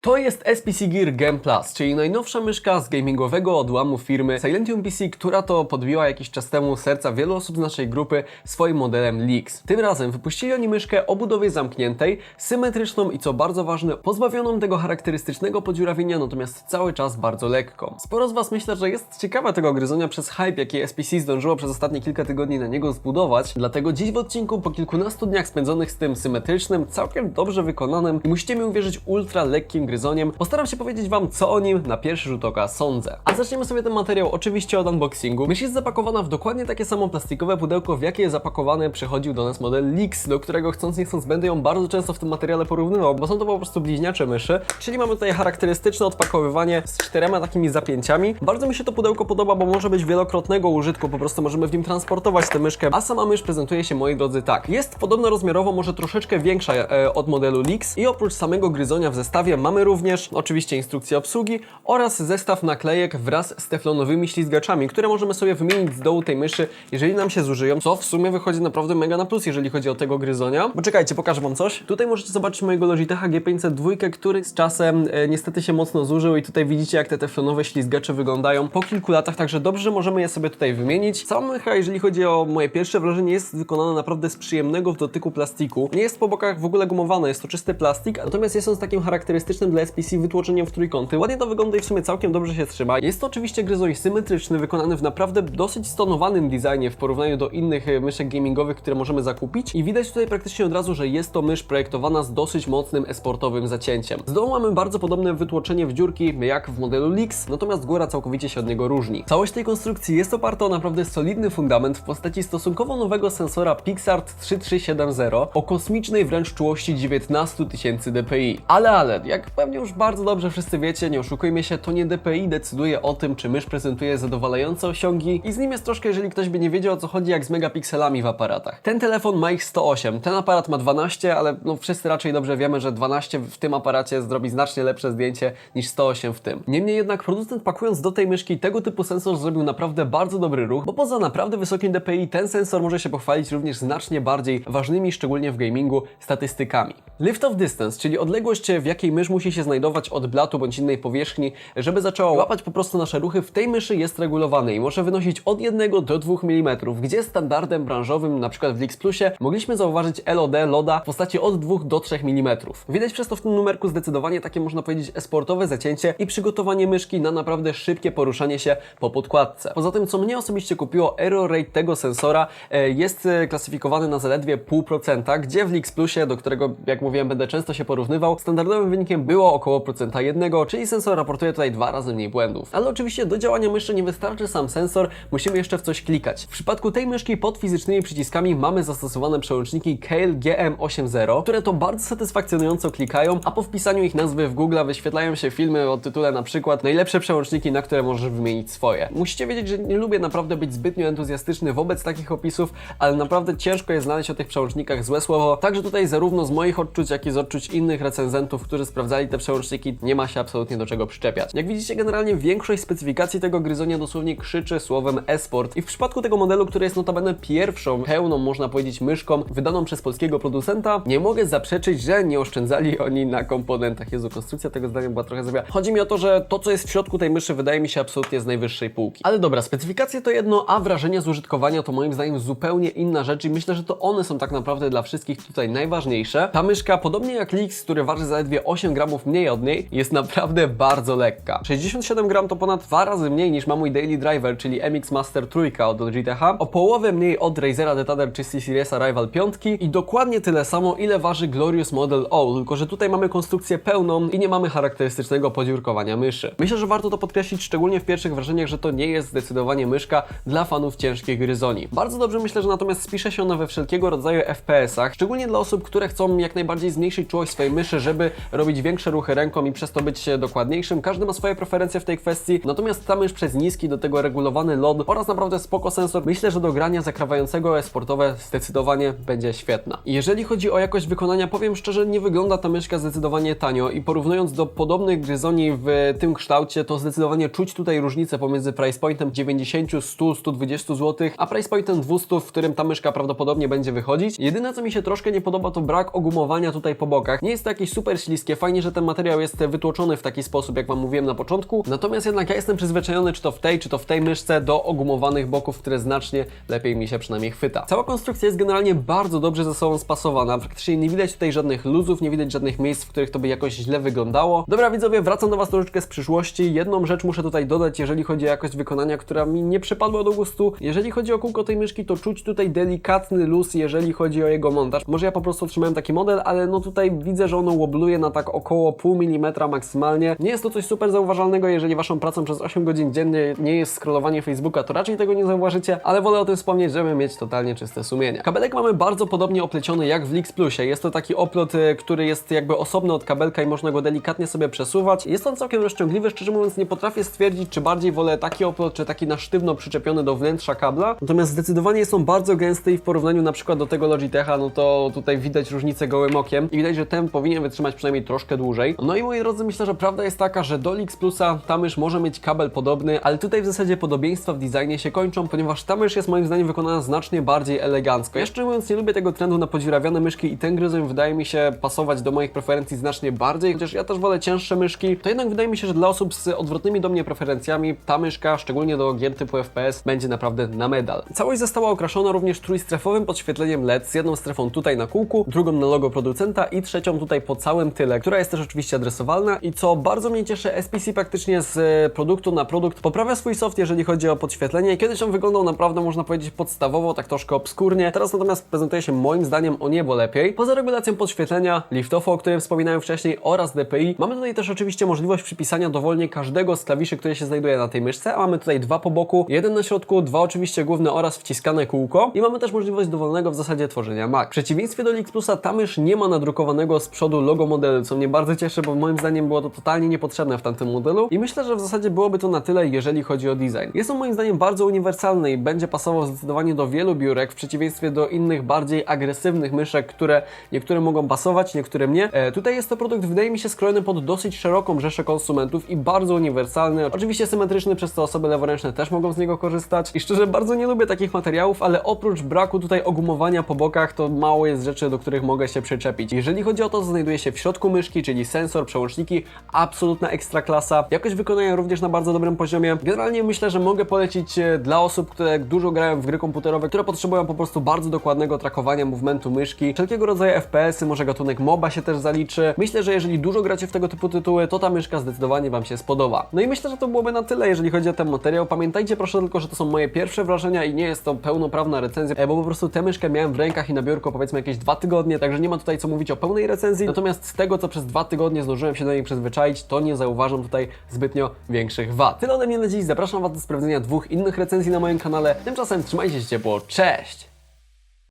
To jest SPC Gear Game Plus, czyli najnowsza myszka z gamingowego odłamu firmy Silentium PC, która to podbiła jakiś czas temu serca wielu osób z naszej grupy swoim modelem Leaks. Tym razem wypuścili oni myszkę o budowie zamkniętej, symetryczną i co bardzo ważne, pozbawioną tego charakterystycznego podziurawienia, natomiast cały czas bardzo lekką. Sporo z Was myślę, że jest ciekawa tego gryzonia przez hype, jaki SPC zdążyło przez ostatnie kilka tygodni na niego zbudować, dlatego dziś w odcinku po kilkunastu dniach spędzonych z tym symetrycznym, całkiem dobrze wykonanym i musicie mi uwierzyć ultra lekkim gryzoniem, postaram się powiedzieć Wam, co o nim na pierwszy rzut oka sądzę. A zaczniemy sobie ten materiał oczywiście od unboxingu. Mysz jest zapakowana w dokładnie takie samo plastikowe pudełko, w jakie zapakowany przychodził do nas model Leaks, do którego chcąc nie chcąc będę ją bardzo często w tym materiale porównywał, bo są to po prostu bliźniacze myszy, czyli mamy tutaj charakterystyczne odpakowywanie z czterema takimi zapięciami. Bardzo mi się to pudełko podoba, bo może być wielokrotnego użytku, po prostu możemy w nim transportować tę myszkę, a sama mysz prezentuje się, moi drodzy, tak. Jest podobno rozmiarowo może troszeczkę większa e, od modelu Leaks i oprócz samego gryzonia w zestawie mamy również oczywiście instrukcję obsługi oraz zestaw naklejek wraz z teflonowymi ślizgaczami, które możemy sobie wymienić z dołu tej myszy, jeżeli nam się zużyją, co w sumie wychodzi naprawdę mega na plus, jeżeli chodzi o tego gryzonia. Bo czekajcie, pokażę Wam coś. Tutaj możecie zobaczyć mojego Logitecha G502, który z czasem e, niestety się mocno zużył i tutaj widzicie jak te teflonowe ślizgacze wyglądają po kilku latach, także dobrze, że możemy je sobie tutaj wymienić. Cała mycha, jeżeli chodzi o moje pierwsze wrażenie, jest wykonana naprawdę z przyjemnego w dotyku plastiku. Nie jest po bokach w ogóle gumowane, jest to czysty plastik, natomiast jest on z takim charakterystycznym dla SPC wytłoczeniem w trójkąty. Ładnie to wygląda i w sumie całkiem dobrze się trzyma. Jest to oczywiście gryzoń symetryczny, wykonany w naprawdę dosyć stonowanym designie w porównaniu do innych e, myszek gamingowych, które możemy zakupić i widać tutaj praktycznie od razu, że jest to mysz projektowana z dosyć mocnym esportowym zacięciem. Z dołu mamy bardzo podobne wytłoczenie w dziurki jak w modelu Leaks, natomiast góra całkowicie się od niego różni. Całość tej konstrukcji jest oparta o naprawdę solidny fundament w postaci stosunkowo nowego sensora Pixart 3370 o kosmicznej wręcz czułości 19 tysięcy dpi. Ale, ale, jak pewnie już bardzo dobrze wszyscy wiecie, nie oszukujmy się, to nie DPI decyduje o tym, czy mysz prezentuje zadowalające osiągi i z nim jest troszkę, jeżeli ktoś by nie wiedział o co chodzi, jak z megapikselami w aparatach. Ten telefon ma ich 108, ten aparat ma 12, ale no wszyscy raczej dobrze wiemy, że 12 w tym aparacie zrobi znacznie lepsze zdjęcie niż 108 w tym. Niemniej jednak producent pakując do tej myszki tego typu sensor zrobił naprawdę bardzo dobry ruch, bo poza naprawdę wysokim DPI ten sensor może się pochwalić również znacznie bardziej ważnymi, szczególnie w gamingu, statystykami. Lift of distance, czyli odległość w jakiej mysz musi się znajdować od blatu bądź innej powierzchni, żeby zaczęła łapać po prostu nasze ruchy, w tej myszy jest regulowany i może wynosić od 1 do 2 mm, gdzie standardem branżowym, na przykład w Lix Plusie, mogliśmy zauważyć LOD LODA w postaci od 2 do 3 mm. Widać przez to w tym numerku zdecydowanie takie można powiedzieć esportowe zacięcie i przygotowanie myszki na naprawdę szybkie poruszanie się po podkładce. Poza tym, co mnie osobiście kupiło, error rate tego sensora e, jest e, klasyfikowany na zaledwie 0,5%, gdzie w Lix Plusie, do którego jak mówiłem będę często się porównywał, standardowym wynikiem było około procenta jednego, czyli sensor raportuje tutaj dwa razy mniej błędów. Ale oczywiście do działania myszy nie wystarczy sam sensor, musimy jeszcze w coś klikać. W przypadku tej myszki pod fizycznymi przyciskami mamy zastosowane przełączniki Kale GM80, które to bardzo satysfakcjonująco klikają, a po wpisaniu ich nazwy w Google wyświetlają się filmy o tytule na przykład najlepsze przełączniki, na które możesz wymienić swoje. Musicie wiedzieć, że nie lubię naprawdę być zbytnio entuzjastyczny wobec takich opisów, ale naprawdę ciężko jest znaleźć o tych przełącznikach złe słowo, także tutaj zarówno z moich odczuć, jak i z odczuć innych recenzentów, którzy sprawdzali te przełączniki, nie ma się absolutnie do czego przyczepiać. Jak widzicie, generalnie większość specyfikacji tego gryzonia dosłownie krzyczy słowem esport i w przypadku tego modelu, który jest notabene pierwszą pełną, można powiedzieć, myszką wydaną przez polskiego producenta, nie mogę zaprzeczyć, że nie oszczędzali oni na komponentach. Jezu, konstrukcja tego zdania była trochę zabija. Chodzi mi o to, że to, co jest w środku tej myszy, wydaje mi się absolutnie z najwyższej półki. Ale dobra, specyfikacje to jedno, a wrażenia z użytkowania to moim zdaniem zupełnie inna rzecz i myślę, że to one są tak naprawdę dla wszystkich tutaj najważniejsze. Ta myszka, podobnie jak Lix, który waży zaledwie 8 gramów mniej od niej, jest naprawdę bardzo lekka. 67 gram to ponad dwa razy mniej niż ma mój Daily Driver, czyli MX Master 3 od Logitech, o połowę mniej od Razera Detader czy C-Seriesa Rival 5 i dokładnie tyle samo, ile waży Glorious Model O, tylko że tutaj mamy konstrukcję pełną i nie mamy charakterystycznego podziurkowania myszy. Myślę, że warto to podkreślić, szczególnie w pierwszych wrażeniach, że to nie jest zdecydowanie myszka dla fanów ciężkich gryzoni. Bardzo dobrze myślę, że natomiast spisze się ona we wszelkiego rodzaju FPS-ach, szczególnie dla osób, które chcą jak najbardziej zmniejszyć czułość swojej myszy, żeby robić większe ruchy ręką i przez to być dokładniejszym. Każdy ma swoje preferencje w tej kwestii, natomiast ta mysz przez niski do tego regulowany LOD oraz naprawdę spoko sensor, myślę, że do grania zakrawającego e-sportowe zdecydowanie będzie świetna. Jeżeli chodzi o jakość wykonania, powiem szczerze, nie wygląda ta myszka zdecydowanie tanio i porównując do podobnych gryzoni w tym kształcie, to zdecydowanie czuć tutaj różnicę pomiędzy price pointem 90, 100, 120 zł, a price pointem 200, w którym ta myszka prawdopodobnie będzie wychodzić. Jedyne co mi się troszkę nie podoba to brak ogumowania tutaj po bokach. Nie jest to jakieś super śliskie, fajnie, że że ten materiał jest wytłoczony w taki sposób, jak Wam mówiłem na początku. Natomiast jednak ja jestem przyzwyczajony, czy to w tej, czy to w tej myszce, do ogumowanych boków, które znacznie lepiej mi się przynajmniej chwyta. Cała konstrukcja jest generalnie bardzo dobrze ze sobą spasowana. Praktycznie nie widać tutaj żadnych luzów, nie widać żadnych miejsc, w których to by jakoś źle wyglądało. Dobra widzowie, wracam do Was troszeczkę z przyszłości. Jedną rzecz muszę tutaj dodać, jeżeli chodzi o jakość wykonania, która mi nie przypadła do gustu. Jeżeli chodzi o kółko tej myszki, to czuć tutaj delikatny luz, jeżeli chodzi o jego montaż. Może ja po prostu otrzymałem taki model, ale no tutaj widzę, że ono wobluje na tak około pół milimetra maksymalnie. Nie jest to coś super zauważalnego, jeżeli Waszą pracą przez 8 godzin dziennie nie jest scrollowanie Facebooka, to raczej tego nie zauważycie, ale wolę o tym wspomnieć, żeby mieć totalnie czyste sumienie. Kabelek mamy bardzo podobnie opleciony jak w Lix Plusie. Jest to taki oplot, y, który jest jakby osobny od kabelka i można go delikatnie sobie przesuwać. Jest on całkiem rozciągliwy, szczerze mówiąc nie potrafię stwierdzić, czy bardziej wolę taki oplot, czy taki na sztywno przyczepiony do wnętrza kabla. Natomiast zdecydowanie on bardzo gęsty i w porównaniu na przykład do tego Logitecha, no to tutaj widać różnicę gołym okiem i widać, że ten powinien wytrzymać przynajmniej troszkę dłużej. No i moi drodzy, myślę, że prawda jest taka, że do Lix Plusa ta mysz może mieć kabel podobny, ale tutaj w zasadzie podobieństwa w designie się kończą, ponieważ ta mysz jest moim zdaniem wykonana znacznie bardziej elegancko. Ja szczerze mówiąc nie lubię tego trendu na podziurawione myszki i ten gryzoń wydaje mi się pasować do moich preferencji znacznie bardziej, chociaż ja też wolę cięższe myszki, to jednak wydaje mi się, że dla osób z odwrotnymi do mnie preferencjami ta myszka, szczególnie do gier typu FPS, będzie naprawdę na medal. Całość została okraszona również trójstrefowym podświetleniem LED z jedną strefą tutaj na kółku, drugą na logo producenta i trzecią tutaj po całym tyle, która jest też oczywiście adresowalna i co bardzo mnie cieszy, SPC praktycznie z e, produktu na produkt poprawia swój soft, jeżeli chodzi o podświetlenie. Kiedyś on wyglądał naprawdę, można powiedzieć, podstawowo, tak troszkę obskurnie. Teraz natomiast prezentuje się moim zdaniem o niebo lepiej. Poza regulacją podświetlenia, lift-offu, o którym wspominałem wcześniej oraz DPI, mamy tutaj też oczywiście możliwość przypisania dowolnie każdego z klawiszy, które się znajduje na tej myszce, a mamy tutaj dwa po boku, jeden na środku, dwa oczywiście główne oraz wciskane kółko i mamy też możliwość dowolnego w zasadzie tworzenia Mac. W przeciwieństwie do Lix Plusa ta mysz nie ma nadrukowanego z przodu logo modelu, co mnie bardzo cieszy, bo moim zdaniem było to totalnie niepotrzebne w tamtym modelu i myślę, że w zasadzie byłoby to na tyle, jeżeli chodzi o design. Jest on moim zdaniem bardzo uniwersalny i będzie pasował zdecydowanie do wielu biurek, w przeciwieństwie do innych bardziej agresywnych myszek, które niektóre mogą pasować, niektóre nie. E, tutaj jest to produkt, wydaje mi się, skrojony pod dosyć szeroką rzeszę konsumentów i bardzo uniwersalny. Oczywiście symetryczny, przez co osoby leworęczne też mogą z niego korzystać. I szczerze bardzo nie lubię takich materiałów, ale oprócz braku tutaj ogumowania po bokach, to mało jest rzeczy, do których mogę się przyczepić. Jeżeli chodzi o to, co znajduje się w środku myszki, czyli sensor, przełączniki, absolutna ekstra klasa. Jakość wykonania również na bardzo dobrym poziomie. Generalnie myślę, że mogę polecić e, dla osób, które dużo grają w gry komputerowe, które potrzebują po prostu bardzo dokładnego trakowania movementu myszki, wszelkiego rodzaju FPS-y, może gatunek MOBA się też zaliczy. Myślę, że jeżeli dużo gracie w tego typu tytuły, to ta myszka zdecydowanie Wam się spodoba. No i myślę, że to byłoby na tyle, jeżeli chodzi o ten materiał. Pamiętajcie proszę tylko, że to są moje pierwsze wrażenia i nie jest to pełnoprawna recenzja, e, bo po prostu tę myszkę miałem w rękach i na biurku powiedzmy jakieś dwa tygodnie, także nie ma tutaj co mówić o pełnej recenzji. Natomiast z tego, co przez dwa tygodnie zdążyłem się do niej przyzwyczaić, to nie zauważam tutaj zbytnio większych wad. Tyle ode mnie na dziś. Zapraszam Was do sprawdzenia dwóch innych recenzji na moim kanale. Tymczasem trzymajcie się ciepło. Cześć!